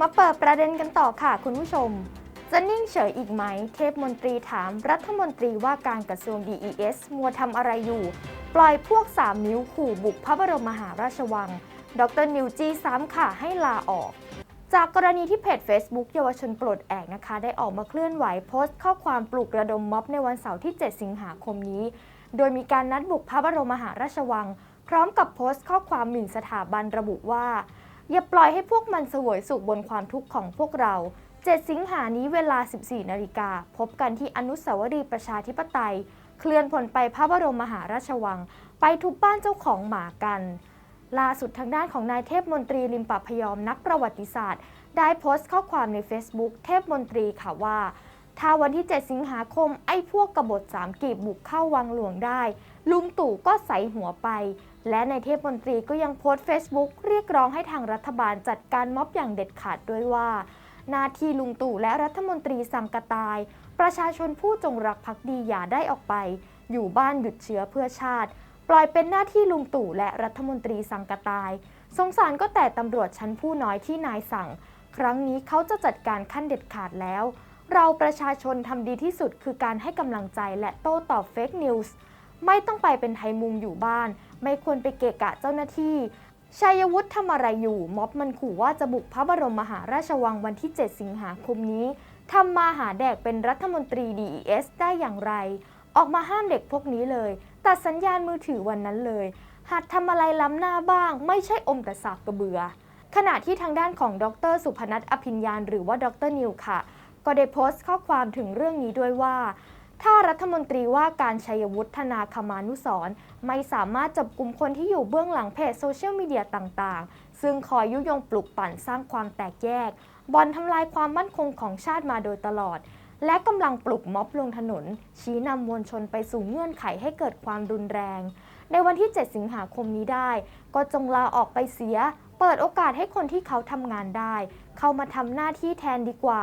มาเปิดประเด็นกันต่อค่ะคุณผู้ชม จะนิ่งเฉยอีกไหม เทพมนตรีถามรัฐมนตรีว่าการกระทรวง DES มัวทำอะไรอยู่ ปล่อยพวก 3 นิ้วขู่บุกพระบรมมหาราชวัง ดรนิวจีซ้ำค่ะให้ลาออก จากกรณีที่เพจ Facebook เยาวชนปลดแอกนะคะ ได้ออกมาเคลื่อนไหวโพสต์ข้อความปลุกระดมม็อบในวันเสาร์ที่ 7 สิงหาคมนี้ โดยมีการนัดบุกพระบรมมหาราชวัง พร้อมกับโพสต์ข้อความหมิ่นสถาบันระบุว่า อย่าปล่อยให้พวกมันเสวยสุขบนความทุกข์ของพวกเรา 7 สิงหานี้เวลา 14 นาฬิกา พบกันที่อนุสาวรีย์ประชาธิปไตย เคลื่อนพลไปพระบรมมหาราชวัง ไปทุบบ้านเจ้าของหมากัน ล่าสุดทางด้านของนายเทพมนตรีลิมปะพยอมนักประวัติศาสตร์ ได้โพสต์ข้อความใน Facebook เทพมนตรีค่ะว่า ถ้าวันที่ 7 สิงหาคมไอ้พวกกบฏสามกีบบุกเข้าวังหลวงได้ ลุงตู่ก็ใส่หัวไป และในเทพมนตรีก็ยังโพสต์ Facebook เรียกร้องให้ทางรัฐบาลจัดการม็อบอย่างเด็ดขาดด้วยว่าหน้าที่ลุงตู่และรัฐมนตรีสังกะตาย ประชาชนผู้จงรักภักดีอย่าได้ออกไป อยู่บ้านหยุดเชื้อเพื่อชาติ ปล่อยเป็นหน้าที่ลุงตู่และรัฐมนตรีสังกะตาย สงสารก็แต่ตำรวจชั้นผู้น้อยที่นายสั่ง ครั้งนี้เขาจะจัดการขั้นเด็ดขาดแล้ว เราประชาชนทำดีที่สุดคือการให้กำลังใจและโต้ตอบเฟกนิวส์ไม่ต้องไปเป็นไทยมุงอยู่บ้าน ไม่ควรไปเกะกะเจ้าหน้าที่ชัยวุฒิทำอะไรอยู่ ม็อบมันขู่ว่าจะบุกพระบรมมหาราชวังวันที่ 7 สิงหาคมนี้ทำมาหาแดกเป็นรัฐมนตรี DES ได้อย่างไร ออกมาห้ามเด็กพวกนี้เลย ตัดสัญญาณมือถือวันนั้นเลย หัดทำอะไรล้ำหน้าบ้าง ไม่ใช่อมแต่สากกระเบือ ขณะที่ทางด้านของดร สุพนัทอภิญญาณหรือว่าดรนิวค่ะ ก็ได้โพสต์ข้อความถึงเรื่องนี้ด้วยว่า ถ้ารัฐมนตรีว่าการชัยวุฒนาคมานุสรไม่สามารถจับกลุ่มคนที่อยู่เบื้องหลังเพจโซเชียลมีเดียต่างๆ ซึ่งคอยยุยงปลุกปั่นสร้างความแตกแยกบอลทำลายความมั่นคงของชาติมาโดยตลอด และกำลังปลุกม็อบลงถนน ชี้นำมวลชนไปสู่เงื่อนไขให้เกิดความรุนแรง ในวันที่ 7 สิงหาคมนี้ได้ ก็จงลาออกไปเสีย เปิดโอกาสให้คนที่เขาทำงานได้ เข้ามาทำหน้าที่แทนดีกว่า